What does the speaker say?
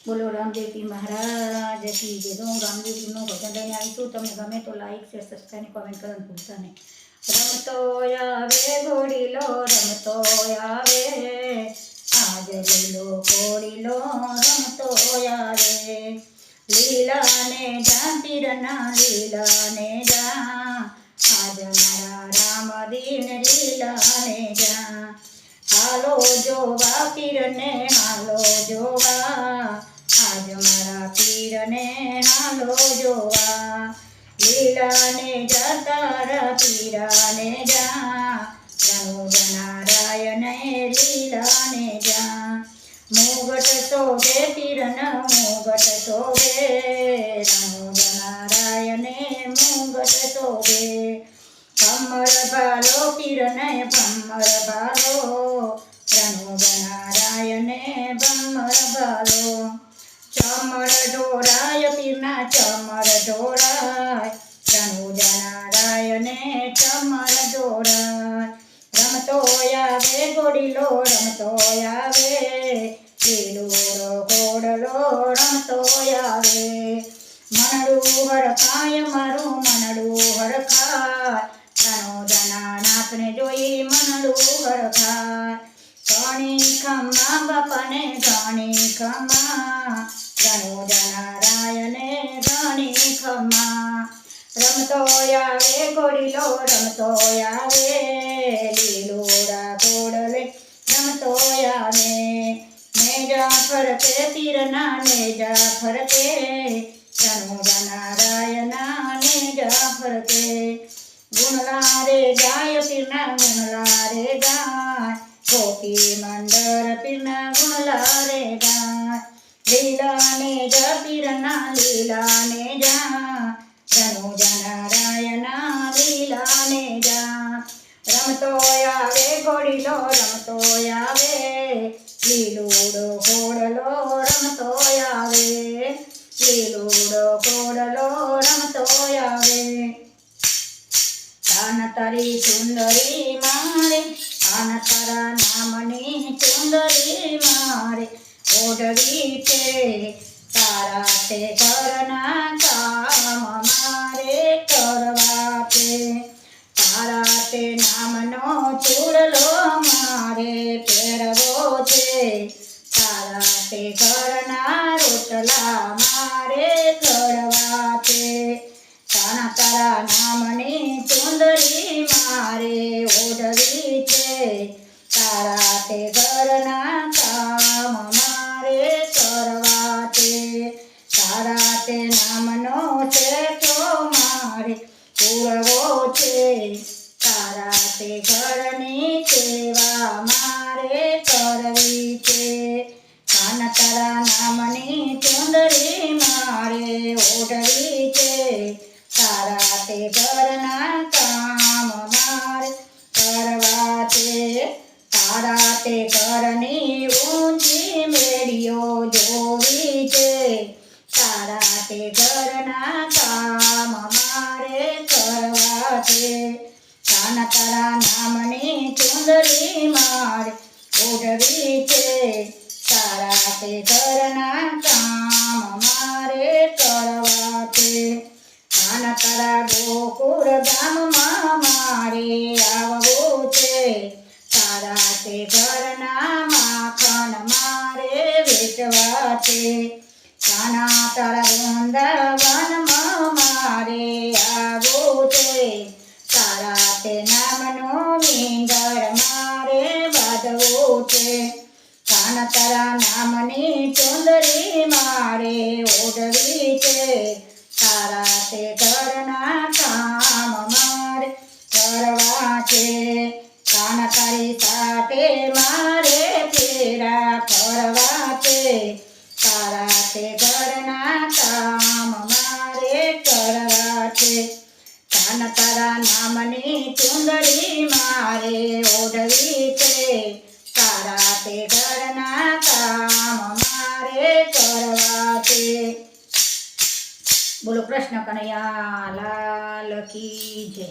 બોલો રામદેવજી મહારાજ કી જય તો હું રામદેવજીનું ભજન લઈને આવી છું તમને ગમે તો લાઈક શેર સબસ્ક્રાઈબ કોમેન્ટ કરવાનું ભૂલતા નહીં રમતો આવે ઘોડીલો રમતો આવે આજ લીલો ઘોડીલો રમતો આવે લીલાને જા પીરના લીલાને જા આજ મારા રામદીન લીલાને જા હાલો જોવા પીરને હાલો જોવા जाने जा तारा पीराने जा। रनुज नारायण लीलाने जा। मोगट सोगे तिरन मोगट सोगे ગોડીલો રમતો આવે લીલુડો ગોડલો રમતો આવે મનડું હરખાય મારું મનડું હરખાય રણોદના નાથને જોઈ મનડું હરખાય ઘણી ખમ્મા બાપાને ઘણી ખમ્મા રણોદના રાયને ઘણી ખમ્મા રમતો આવે ગોડીલો રમતો આવે ગોડલે तोया ने मैं जा फरते तिरना ने जा के रनुजा नारायणा ने जा फरते गुणला रे जाय पिना गुणला रे गाय गोपी मंदर पिना गुणला रे गाय लीला ने जा पिरना लीला ने जा रनुजा ઘોડીલો રમતો આવે, લીલુડો ઘોડલો રમતો આવે, લીલુડો ઘોડલો રમતો આવે. કાન તારી સુંદરી મારે કાન તારા નામની સુંદરી મારે, ઓઢવી છે તારા તે ઘરના કામ મારે કરવા તે તારા તે નામનો ચૂડલો મારે પહેરવો છે. તારા તે ઘરના રોટલા મારે કરવા છે. તારા તારા નામની ચુંદરી મારે ઓઢવી છે. તારા તે ઘરના કામ મારે કરવા છે. તારા તે નામનો છે તો મારે પૂરવો છે. ઓઢવી છે તારા તે ઘરના કામ માર કરવા છે તારા તે ઘરની ઊંચી મેળીઓ જોવી છે તારા તે ઘરના તારા તે ઘરના કામ મારે કરવા છે કાન તારા ગોકુળ ગામમાં મારે આવવું છે તારા તે ઘરના માખણ મારે વેચવા છે કાના તારા વૃંદાવનમાં કાન તારા નામની ચુંદરી મારે ઓઢવી છે. તારા તે ઘરના કામ મારે કરવા છે. કાન તારી સાથે મારે ફેરા ફરવા છે. તારા તે ઘરના કામ મારે કરવા છે. કાન તારા નામની ચુંદરી મારે ઓઢવી છે. તારા તે ઘરના કામ મારે કરવા છે બોલો કૃષ્ણ કનૈયા લાલ કી જય.